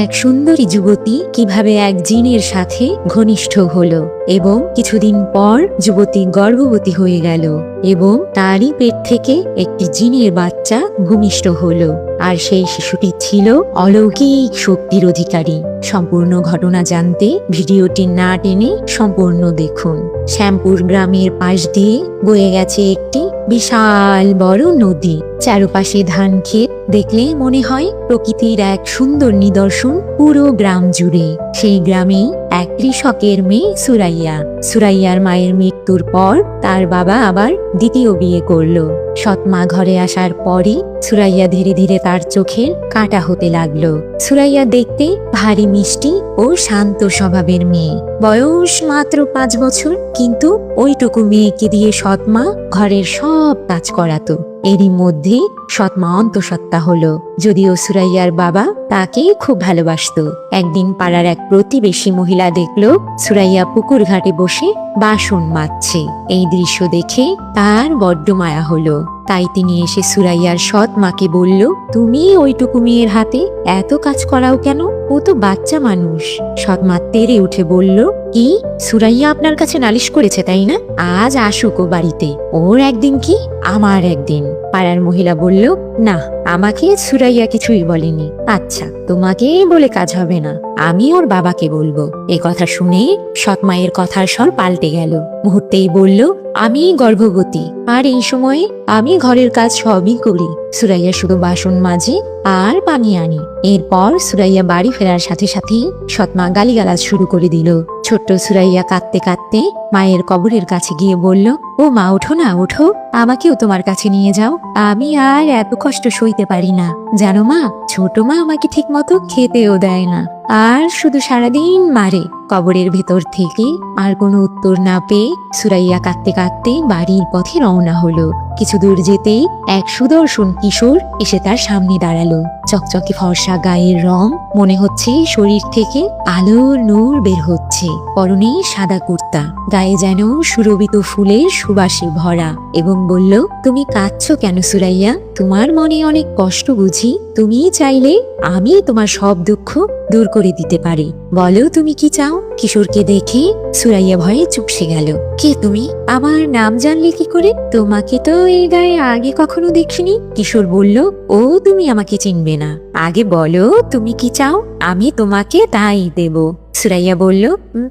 এক সুন্দরী যুবতী কীভাবে এক জিনের সাথে ঘনিষ্ঠ হল এবং কিছুদিন পর যুবতী গর্ভবতী হয়ে গেল এবং তারই পেট থেকে একটি জিনের বাচ্চা ভূমিষ্ঠ হলো। আর সেই শিশুটি ছিল অলৌকিক শক্তির অধিকারী। সম্পূর্ণ ঘটনা জানতে ভিডিওটি না টেনে সম্পূর্ণ দেখুন। শ্যামপুর গ্রামের পাশ দিয়ে বয়ে গেছে একটি বিশাল বড় নদী। চারপাশে ধান ক্ষেত দেখলে মনে হয় প্রকৃতির এক সুন্দর নিদর্শন পুরো গ্রাম জুড়ে। সেই গ্রামেই এক কৃষকের মেয়ে সুরাইয়া। সুরাইয়ার মায়ের মৃত্যুর পর তার বাবা আবার দ্বিতীয় বিয়ে করল। সৎমা ঘরে আসার পরই সুরাইয়া ধীরে ধীরে তার চোখের কাটা হতে লাগল। সুরাইয়া দেখতে ভারী মিষ্টি ও শান্ত স্বভাবের মেয়ে। বয়স মাত্র পাঁচ বছর, কিন্তু ওইটুকু মেয়েকে দিয়ে সৎমা ঘরের সব কাজ করাতো। এরই মধ্যে সৎমা অন্তঃসত্ত্বা হলো, যদিও সুরাইয়ার বাবা তাকে খুব ভালোবাসতো। একদিন পাড়ার এক প্রতিবেশী মহিলা দেখল, সুরাইয়া পুকুর ঘাটে বসে বাসন মাজছে। এই দৃশ্য দেখে তার বড্ড মায়া হলো। তাই তিনি এসে সুরাইয়ার সৎ মাকে বলল, তুমি ওইটুকু মেয়ের হাতে এত কাজ করাও কেন? ও তো বাচ্চা মানুষ। সৎ মা তেরে উঠে বলল কি? সুরাইয়া আপনার কাছে নালিশ করেছে, তাই না? আজ আসুক ও বাড়িতে। ওর একদিন কি? আমার একদিন। পাড়ার মহিলা বলল, না, আমাকে সুরাইয়া কিছুই বলেনি। আচ্ছা তোমাকে বলে কাজ হবে না। আমি ওর বাবাকে বলব। এ কথা শুনে সৎ মায়ের কথার স্বর পাল্টে গেল। মুহূর্তেই বলল, আমি গর্ভবতী। আর এই সময়ে আমি ঘরের কাজ সবই করি। সুরাইয়া শুধু বাসন মাজে আর পানি আনি। এরপর সুরাইয়া বাড়ি ফেরার সাথে সাথেই সৎমা গালিগালাজ শুরু করে দিল। ছোট্ট সুরাইয়া কাঁদতে কাঁদতে মায়ের কবরের কাছে গিয়ে বলল, ও মা, ওঠো না, ওঠো। আমাকেও তোমার কাছে নিয়ে যাও। আমি আর এত কষ্ট সইতে পারি না। জানো মা, ছোট মা আমাকে ঠিক মতো খেতেও দেয় না। আর শুধু সারাদিন মারে। কবরের ভেতর থেকে আর কোনো উত্তর না পেয়ে সুরাইয়া কাঁদতে কাঁদতে বাড়ির পথে রওনা হলো। কিছু দূর যেতেই এক সুদর্শন কিশোর এসে তার সামনে দাঁড়াল। চকচকে ফর্সা গায়ের রং মনে হচ্ছে শরীর থেকে আলো নূর বের হচ্ছে। পরনে সাদা কুর্তা, গায়ে যেন সুরভিত ফুলের সুবাসে ভরা এবং বলল, তুমি কাঁদছো কেন সুরাইয়া? তোমার মনে অনেক কষ্ট বুঝি। তুমি চাইলে আমি তোমার সব দুঃখ দূর করে দিতে পারি। বলো তুমি কি চাও? কিশোরকে দেখে সুরাইয়া ভয়ে চুপসে গেল। কে তুমি? আমার নাম জানলে কি করে? তোমাকে তো এই গায়ে আগে কখনো দেখিনি? কিশোর বলল ও তুমি আমাকে চিনবে না। আগে বলো তুমি কি চাও? আমি তোমাকে তাই দেব। সুরাইয়া বলল "উম,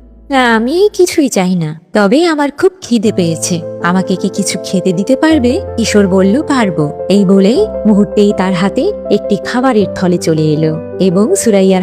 আমি কিছুই চাই না। তবে আমার খুব খিদে পেয়েছে। আমাকে কি কিছু খেতে দিতে পারবে? কিশোর বলল পারব। এই বলে মুহূর্তেই তার হাতে একটি খাবারের থলে চলে এলো এবং সুরাইয়ার